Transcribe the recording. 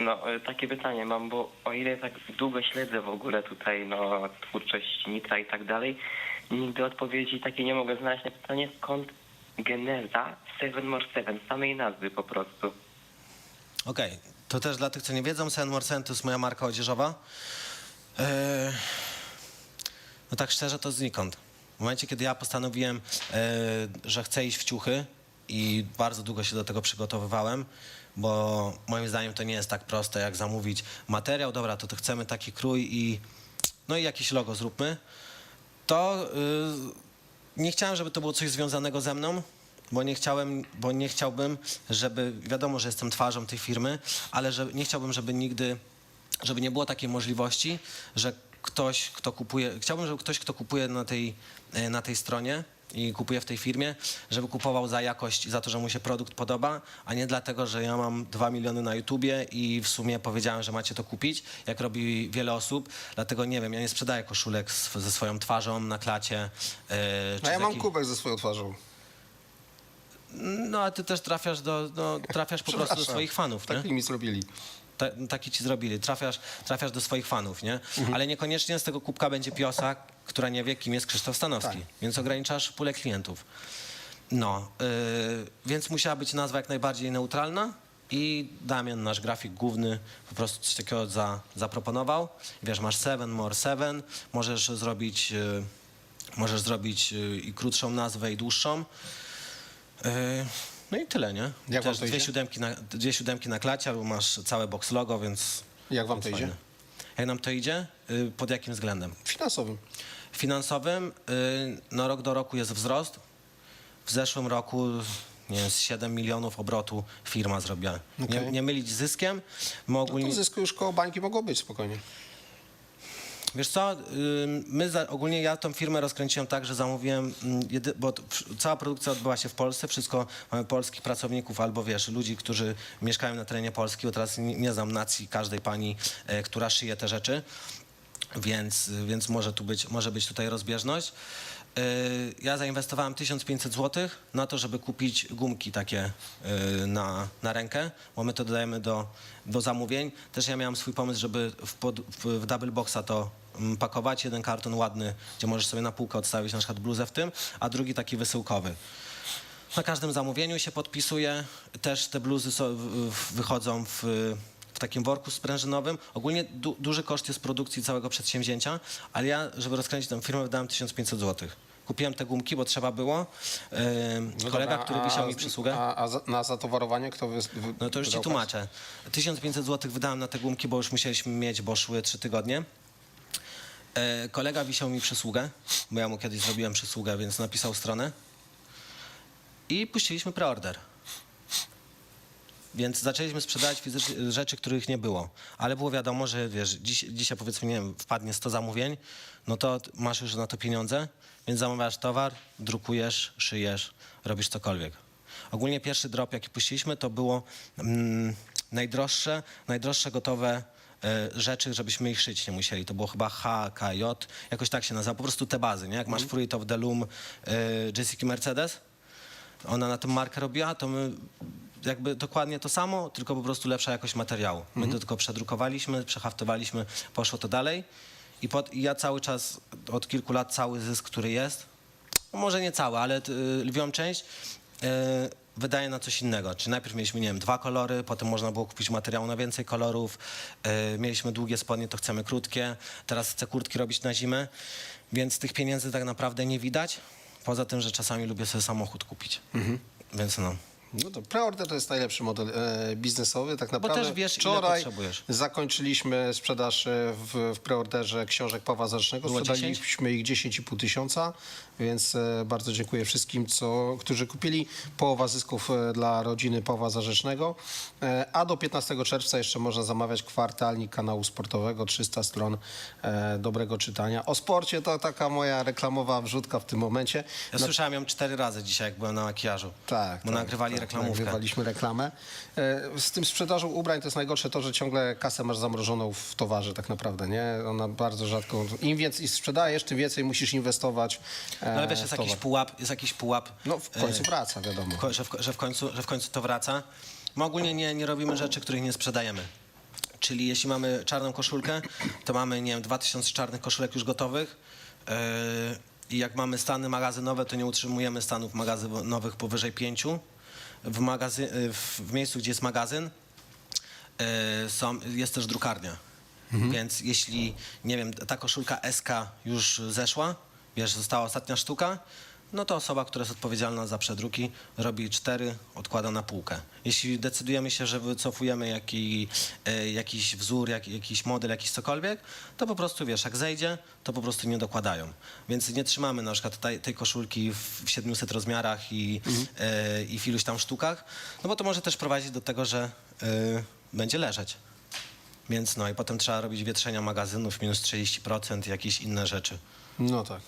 No, e, takie pytanie mam, bo o ile tak długo śledzę w ogóle tutaj, no, twórczość Nitra i tak dalej, nigdy odpowiedzi takiej nie mogę znaleźć na pytanie, skąd geneza Seven More Seven, samej nazwy po prostu. Okej, to też dla tych, co nie wiedzą, Sen More Sen to jest moja marka odzieżowa. Eee, no tak szczerze, to znikąd. W momencie, kiedy ja postanowiłem, e, że chcę iść w ciuchy i bardzo długo się do tego przygotowywałem, bo moim zdaniem to nie jest tak proste, jak zamówić materiał, dobra, to, to chcemy taki krój i no i jakieś logo zróbmy, to y, nie chciałem, żeby to było coś związanego ze mną, bo nie chciałem, bo nie chciałbym, żeby, wiadomo, że jestem twarzą tej firmy, ale że nie chciałbym, żeby nigdy, żeby nie było takiej możliwości, że ktoś, kto kupuje, chciałbym, żeby ktoś, kto kupuje na tej, e, na tej stronie i kupuje w tej firmie, żeby kupował za jakość i za to, że mu się produkt podoba, a nie dlatego, że ja mam 2 miliony na YouTubie i w sumie powiedziałem, że macie to kupić, jak robi wiele osób. Dlatego nie wiem, ja nie sprzedaję koszulek z, ze swoją twarzą na klacie. e, czy A ja z mam jakiej- kubek ze swoją twarzą. No, a ty też trafiasz do, no, trafiasz po prostu do Przepraszam. swoich fanów, nie? Tak mi zrobili. Ta, taki ci zrobili. Trafiasz, trafiasz do swoich fanów, nie? Mhm. Ale niekoniecznie z tego kubka będzie piosa, która nie wie, kim jest Krzysztof Stanowski. Tak. Więc ograniczasz pulę klientów. No, yy, więc musiała być nazwa jak najbardziej neutralna i Damian, nasz grafik główny, po prostu coś takiego za, zaproponował. Wiesz, masz Seven More Seven, możesz zrobić, yy, możesz zrobić yy, i krótszą nazwę, i dłuższą. No i tyle, nie? Jak wam Też to dwie idzie? siódemki, na, dwie siódemki na klacie, albo masz całe box logo, więc... Jak wam więc to idzie? fajnie. Jak nam to idzie? Yy, Pod jakim względem? Finansowym. Finansowym, yy, no rok do roku jest wzrost. W zeszłym roku, nie wiem, z 7 milionów obrotu firma zrobiła. Nie, Okej. nie mylić z zyskiem. My No ogólnie, to zysku już koło bańki mogło być spokojnie. Wiesz co, my za, ogólnie ja tą firmę rozkręciłem tak, że zamówiłem, mm, bo cała produkcja odbyła się w Polsce, wszystko mamy polskich pracowników albo wiesz, ludzi, którzy mieszkają na terenie Polski, bo teraz nie, nie znam nacji każdej pani, e, która szyje te rzeczy, więc, więc może tu być, może być tutaj rozbieżność. E, Ja zainwestowałem 1500 zł na to, żeby kupić gumki takie e, na, na rękę, bo my to dodajemy do, do zamówień. Też ja miałem swój pomysł, żeby w, pod, w, w double boxa to pakować. Jeden karton ładny, gdzie możesz sobie na półkę odstawić na przykład bluzę w tym, a drugi taki wysyłkowy. Na każdym zamówieniu się podpisuje. Też te bluzy so, wychodzą w, w takim worku sprężynowym. Ogólnie du, duży koszt jest produkcji całego przedsięwzięcia, ale ja, żeby rozkręcić tę firmę, wydałem 1500 zł. Kupiłem te gumki, bo trzeba było. Ym, No kolega, dobra, który wisiał mi przysługę. A, a za, na zatowarowanie kto wy, wy, No to już ci tłumaczę. 1500 zł wydałem na te gumki, bo już musieliśmy mieć, bo szły 3 tygodnie. E, kolega wisiał mi przysługę, bo ja mu kiedyś zrobiłem przysługę, więc napisał stronę. I puściliśmy preorder. Więc zaczęliśmy sprzedawać rzeczy, których nie było. Ale było wiadomo, że wiesz, dziś, dzisiaj powiedzmy, nie wiem, wpadnie 100 zamówień, no to masz już na to pieniądze, więc zamawiasz towar, drukujesz, szyjesz, robisz cokolwiek. Ogólnie pierwszy drop, jaki puściliśmy, to było mm, najdroższe, najdroższe gotowe rzeczy, żebyśmy ich szyć nie musieli. To było chyba HKJ, jakoś tak się nazywa, po prostu te bazy, nie? Jak masz Fruit of the Loom e, Jessica Mercedes, ona na tę markę robiła, to my jakby dokładnie to samo, tylko po prostu lepsza jakość materiału. My to tylko przedrukowaliśmy, przehaftowaliśmy, poszło to dalej. I, pod, I ja cały czas, od kilku lat, cały zysk, który jest, no może nie cały, ale y, lwią część, y, wydaje na coś innego. Czyli najpierw mieliśmy, nie wiem, dwa kolory, potem można było kupić materiał na więcej kolorów, y, mieliśmy długie spodnie, to chcemy krótkie, teraz chcę kurtki robić na zimę, więc tych pieniędzy tak naprawdę nie widać, poza tym, że czasami lubię sobie samochód kupić. Więc no. No to preorder to jest najlepszy model e, biznesowy. Tak naprawdę też wiesz, ile wczoraj potrzebujesz. zakończyliśmy sprzedaż e, w, w preorderze książek Pawła Zarecznego. Było Sprzedaliśmy ich 10,5 tysiąca, więc e, bardzo dziękuję wszystkim, co, którzy kupili. Połowa zysków e, dla rodziny Pawła Zarzecznego. E, a do 15 czerwca jeszcze można zamawiać kwartalnik kanału sportowego, 300 stron e, dobrego czytania. O sporcie to taka moja reklamowa wrzutka w tym momencie. Ja słyszałem ją cztery razy dzisiaj, jak byłem na makijażu. Tak. Bo tak, nagrywali tak, reklamówkę. Nagrywaliśmy reklamę. E, Z tym sprzedażą ubrań to jest najgorsze to, że ciągle kasę masz zamrożoną w towarze tak naprawdę, nie? Ona bardzo rzadko... Im więcej sprzedajesz, tym więcej musisz inwestować e, No ale wiesz, jest jakiś pułap, jest jakiś pułap. No w końcu e, wraca, wiadomo. ko- że, w, że, w końcu, że w końcu to wraca. My ogólnie nie, nie robimy rzeczy, których nie sprzedajemy. Czyli jeśli mamy czarną koszulkę, to mamy, nie wiem, 2000 czarnych koszulek już gotowych. Yy, I jak mamy stany magazynowe, to nie utrzymujemy stanów magazynowych powyżej 5. W, magazy- yy, w, w miejscu, gdzie jest magazyn, yy, są, jest też drukarnia. Więc jeśli, nie wiem, ta koszulka SK już zeszła, wiesz, została ostatnia sztuka, no to osoba, która jest odpowiedzialna za przedruki, robi cztery, odkłada na półkę. Jeśli decydujemy się, że wycofujemy jaki, e, jakiś wzór, jak, jakiś model, jakiś cokolwiek, to po prostu, wiesz, jak zejdzie, to po prostu nie dokładają. Więc nie trzymamy na przykład tej, tej koszulki w 700 rozmiarach i, e, i w iluś tam sztukach, no bo to może też prowadzić do tego, że e, będzie leżeć. Więc no i potem trzeba robić wietrzenia magazynów, minus 30%, jakieś inne rzeczy. No tak.